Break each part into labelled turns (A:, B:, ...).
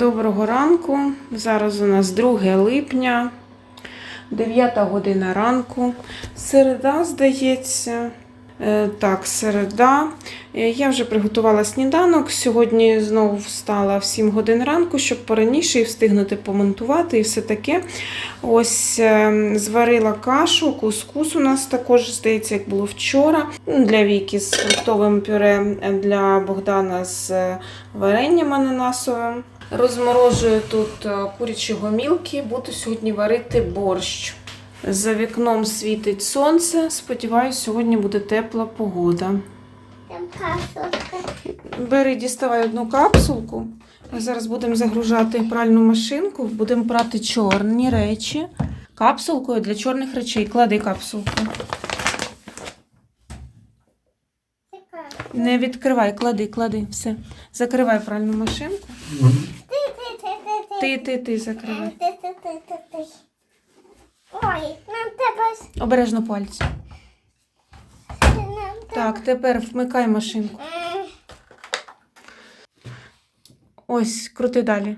A: Доброго ранку. Зараз у нас 2 липня, 9 година ранку. Середа, здається. Е, Так, середа. Е, Я вже приготувала сніданок. Сьогодні знову встала в 7 годин ранку, щоб пораніше і встигнути помонтувати і все таке. Ось е, зварила кашу, кускус у нас також, здається, як було вчора. Для Віки з фруктовим пюре, для Богдана з варенням ананасовим. Розморожую тут е, курячі гомілки, буду сьогодні варити борщ. За вікном світить сонце. Сподіваюсь, сьогодні буде тепла погода.
B: Там капсулка.
A: Бери, діставай одну капсулку. Ми зараз будемо загружати пральну машинку, будемо прати чорні речі. Капсулкою для чорних речей. Клади капсулку. Не відкривай, клади, клади. Все. Закривай пральну машинку.
B: Ти, ти, ти,
A: закривай.
B: Ти, ти, ти, ти, ти. Ой, нам треба с-
A: Обережно пальці.
B: нам треба.
A: Так, тепер вмикай машинку.
B: М,
A: Ось, крути далі.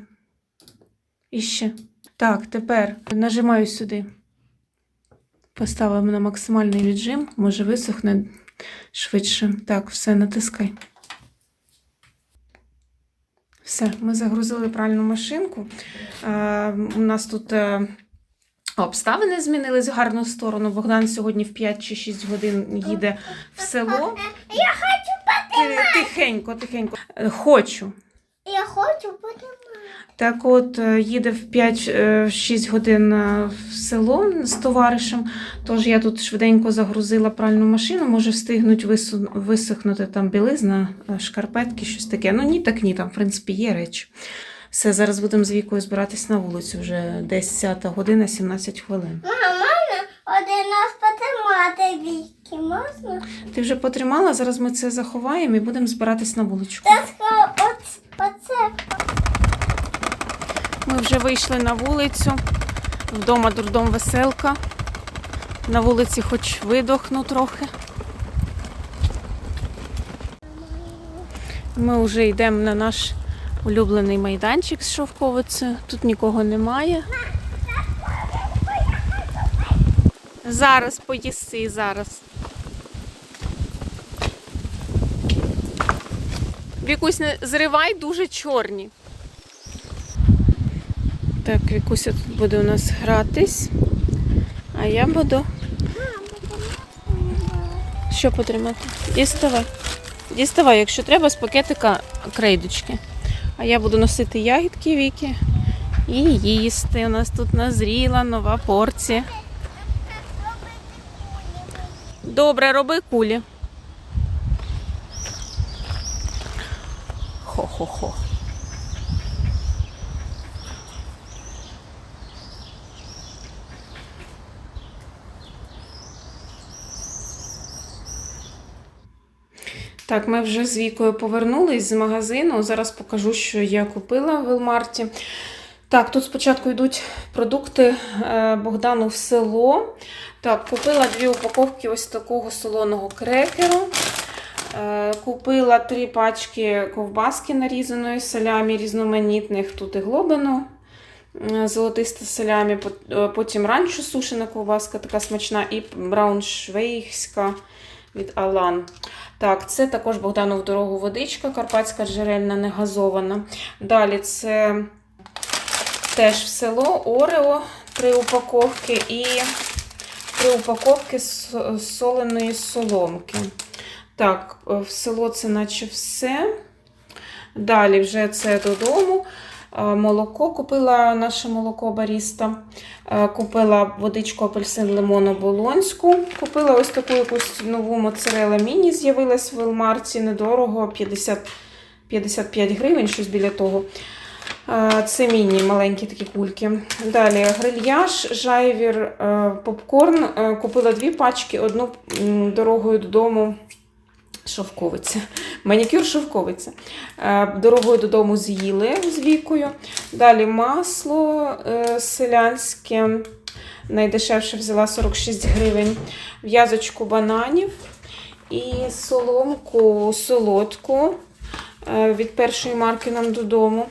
A: І ще. Так, тепер нажимаю сюди. Поставимо на максимальний віджим, може висохне швидше. Так, все, натискай. Все, ми загрузили пральну машинку. Е, у нас тут е, обставини змінились в гарну сторону. Богдан сьогодні в 5 чи 6 годин їде в село.
B: Я хочу
A: потримати! Тихенько, тихенько. Е, Хочу.
B: Я хочу бути
A: Так от е, їде в 5-6 годин е, в село з товаришем. Тож я тут швиденько загрузила пральну машину, може встигнуть висохнути там білизна, е, шкарпетки, щось таке. Ну ні, так ні, там, в принципі, є речі. Все, зараз будемо з вікою збиратись на вулицю вже 10 година, 17 хвилин.
B: Мама, можна один раз потримати віки? Можна?
A: Ти вже потримала, зараз ми це заховаємо і будемо збиратись на вуличку.
B: Та оце.
A: Ми вже вийшли на вулицю. Вдома дурдом веселка. На вулиці хоч видохну трохи. Ми вже йдемо на наш улюблений майданчик з шовковицею. Тут нікого немає. Зараз поїси, зараз. Вікусь, не зривай дуже чорні. Так, Вікуся тут буде у нас гратись. А я буду. Що потримати? Діставай. Діставай, якщо треба, з пакетика крейдочки. А я буду носити ягідки Віки і їсти. У нас тут назріла нова порція. Добре, роби кулі. Хо-хо-хо. Так, ми вже з Вікою повернулись з магазину. Зараз покажу, що я купила в Велмарті. Так, тут спочатку йдуть продукти е, Богдану в село. Так, купила дві упаковки ось такого солоного крекеру. Е, Купила три пачки ковбаски нарізаної салямі різноманітних. Тут і глобину, золотисте салямі, е, потім ранчо сушена ковбаска, така смачна, і брауншвейгська від Алан. Так, це також Богдану в дорогу водичка, карпатська джерельна, не газована. Далі це теж в село Орео, три упаковки і три упаковки соленої соломки. Так, в село це наче все. Далі вже це додому. Молоко купила наше молоко баріста. Купила водичку апельсин лимону болонську. Купила ось таку якусь нову моцарела міні, з'явилась в Велмарці недорого 50, 55 гривень, щось біля того. Це міні, маленькі такі кульки. Далі грильяж, жайвір, попкорн. Купила дві пачки, одну дорогою додому. Шовковиця. Манікюр шовковиця. Е, Дорогою додому з'їли з вікою. Далі масло е, селянське. Найдешевше взяла 46 гривень. В'язочку бананів і соломку солодку е, від першої марки нам додому.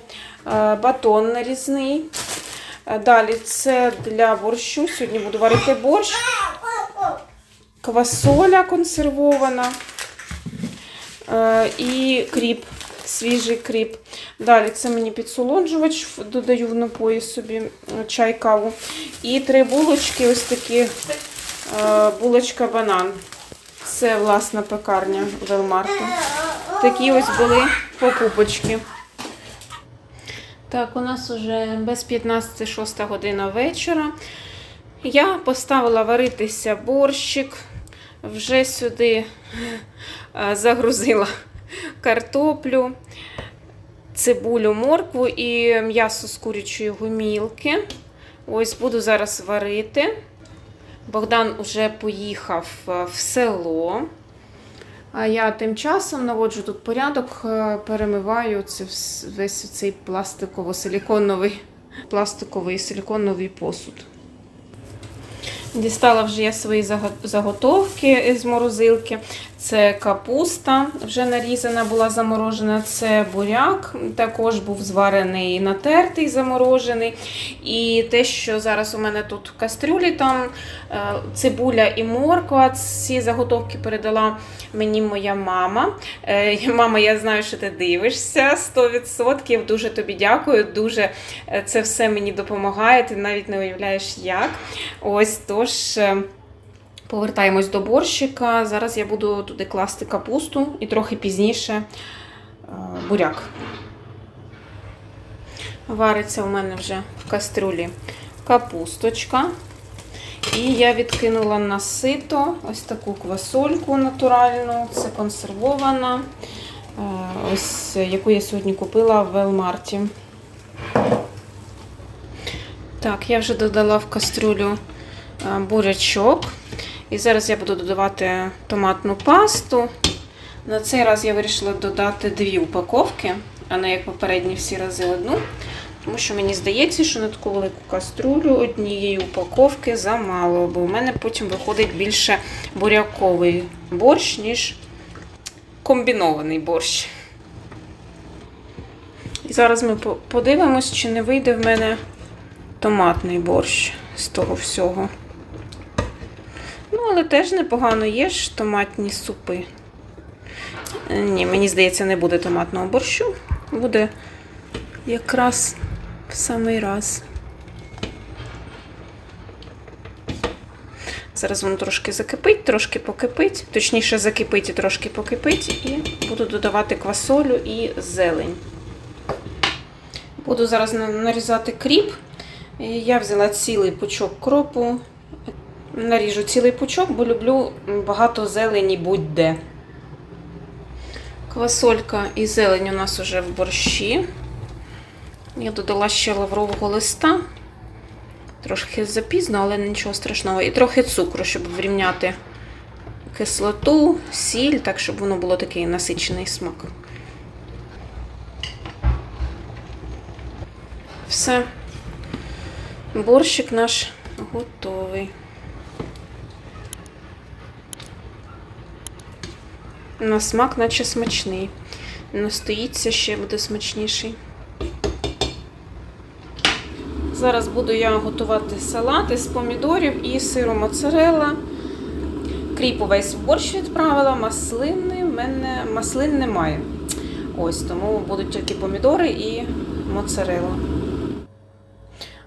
A: батон нарізний. Далі це для борщу. Сьогодні буду варити борщ. Квасоля консервована. Е, І кріп, свіжий кріп. Далі це мені підсолоджувач, додаю в напої собі е, чай, каву. І три булочки, ось такі е, булочка банан. Це власна пекарня Велмарту. Такі ось були покупочки. Так, у нас вже без 15 6 година вечора. Я поставила варитися борщик. Вже сюди е, загрузила картоплю, цибулю, моркву і м'ясо з курячої гумілки. Ось буду зараз варити. Богдан уже поїхав е, в село. А я тим часом наводжу тут порядок, е, перемиваю це весь цей пластиково-силіконовий пластиковий силіконовий посуд. Дістала вже я свої заго- заготовки з морозилки. Це капуста, вже нарізана, була заморожена. Це буряк, також був зварений, натертий, заморожений. І те, що зараз у мене тут в кастрюлі, там е, цибуля і морква. Ці заготовки передала мені моя мама. Е, Мама, я знаю, що ти дивишся 100%. Дуже тобі дякую. Дуже е, це все мені допомагає. Ти навіть не уявляєш, як. Ось тож. Повертаємось до борщика. Зараз я буду туди класти капусту і трохи пізніше е, буряк. Вариться у мене вже в кастрюлі капусточка. І я відкинула на сито ось таку квасольку натуральну, це консервована, е, ось яку я сьогодні купила в Велмарті. Так, я вже додала в кастрюлю е, бурячок. І зараз я буду додавати томатну пасту. На цей раз я вирішила додати дві упаковки, а не як попередні всі рази одну. Тому що мені здається, що на таку велику каструлю однієї упаковки замало, бо в мене потім виходить більше буряковий борщ, ніж комбінований борщ. І зараз ми подивимось, чи не вийде в мене томатний борщ з того всього. Але теж непогано є ж томатні супи. Е, Ні, мені здається, не буде томатного борщу. Буде якраз в самий раз. Зараз воно трошки закипить, трошки покипить. Точніше, закипить і трошки покипить. І буду додавати квасолю і зелень. Буду зараз нарізати кріп. Я взяла цілий пучок кропу. Наріжу цілий пучок, бо люблю багато зелені будь-де. Квасолька і зелень у нас уже в борщі. Я додала ще лаврового листа. Трошки запізно, але нічого страшного. І трохи цукру, щоб врівняти кислоту, сіль, так, щоб воно було такий насичений смак. Все. Борщик наш готовий. На смак, наче смачний. Настоїться ще буде смачніший. Зараз буду я готувати салати з помідорів і сиру моцарелла. Кріп увесь борщ відправила, маслини в мене маслин немає. Ось, тому будуть тільки помідори і моцарелла.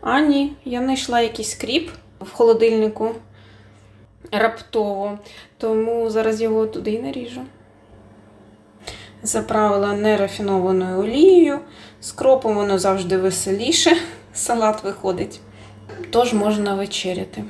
A: А ні, я знайшла якийсь кріп в холодильнику раптово, тому зараз його туди і наріжу. Заправила нерафінованою олією. З кропом воно завжди веселіше. Салат виходить. Тож можна вечеряти.